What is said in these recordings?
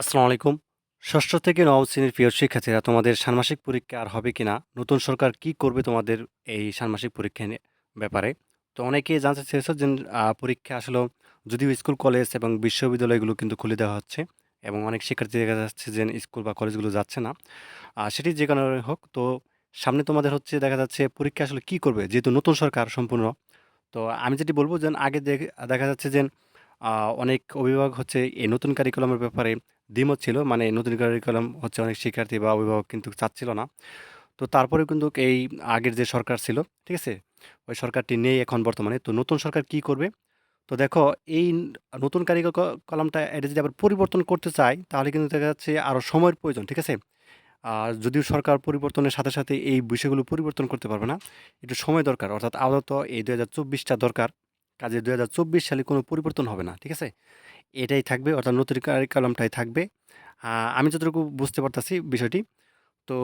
আসসালামু আলাইকুম। ষষ্ঠ থেকে নবম শ্রেণির প্রিয় শিক্ষার্থীরা তোমাদের ষান্মাসিক পরীক্ষা আর হবে কিনা? নতুন সরকার কি করবে তোমাদের এই ষান্মাসিক পরীক্ষা ব্যাপারে? তো অনেকেই জানতে চেয়েছো যে পরীক্ষা আসলেও যদিও স্কুল, কলেজ এবং বিশ্ববিদ্যালয়গুলো কিন্তু খুলে দেওয়া হচ্ছে এবং অনেক শিক্ষার্থী দেখা যাচ্ছে যে স্কুল বা কলেজগুলো যাচ্ছে না। সেটি যে কারণে হোক তো সামনে তোমাদের হচ্ছে দেখা যাচ্ছে পরীক্ষা আসলে কি করবে? যেহেতু নতুন সরকার সম্পূর্ণ। তো আমি যেটি বলব যে আগে দেখা যাচ্ছে যে অনেক অভিভাবক হচ্ছে এই নতুন কারিকুলামের ব্যাপারে দ্বিমত ছিল। মানে নতুন কারিকুলাম হচ্ছে অনেক শিক্ষার্থী বা অভিভাবক কিন্তু চাচ্ছিল না। তো তারপরেও কিন্তু এই আগের যে সরকার ছিল, ঠিক আছে? ওই সরকারটি নেই এখন বর্তমানে। তো নতুন সরকার কি করবে? তো দেখো এই নতুন কারিকুল ক কলামটা এটা যদি আবার পরিবর্তন করতে চায়, তাহলে কিন্তু দেখা যাচ্ছে আরও সময়ের প্রয়োজন, ঠিক আছে? আর যদিও সরকার পরিবর্তনের সাথে, সাথে এই বিষয়গুলো পরিবর্তন করতে পারবে না। একটু সময় দরকার। অর্থাৎ আপাতত এই ২০২৪ টা দরকার। কাজেই ২০২৪ সালে কোনো পরিবর্তন হবে না, ঠিক আছে? এটাই থাকবে অর্থাৎ নতুন কারিকুলামটাই থাকবে। আমি যতটুকু বুঝতে পারতাছি বিষয়টি। তো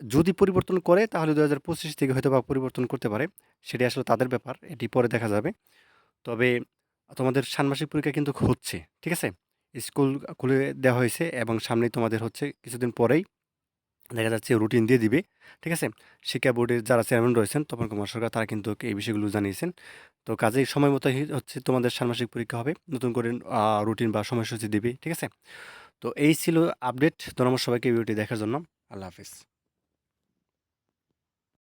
যদি পরিবর্তন করে তাহলে ২০২৫ থেকে হয়তো বা পরিবর্তন করতে পারে। সেটি আসলে তাদের ব্যাপার। এটি পরে দেখা যাবে। তবে তোমাদের ষান্মাসিক পরীক্ষা কিন্তু হচ্ছে, ঠিক আছে? স্কুল খুলে দেওয়া হয়েছে এবং সামনেই তোমাদের হচ্ছে কিছুদিন পরেই দেখা যাচ্ছে রুটিন দিয়ে দিবে, ঠিক আছে? শিক্ষা বোর্ডের যারা চেয়ারম্যান রয়েছেন তপন কুমার সরকার তারা কিন্তু এই বিষয়গুলো জানিয়েছেন। তো কাজেই সময় মতো হচ্ছে তোমাদের ষান্মাসিক পরীক্ষা হবে। নতুন করে রুটিন বা সময়সূচি দিবে, ঠিক আছে? তো এই ছিল আপডেট। ধন্যবাদ সবাইকে ভিডিওটি দেখার জন্য। আল্লাহ হাফেজ।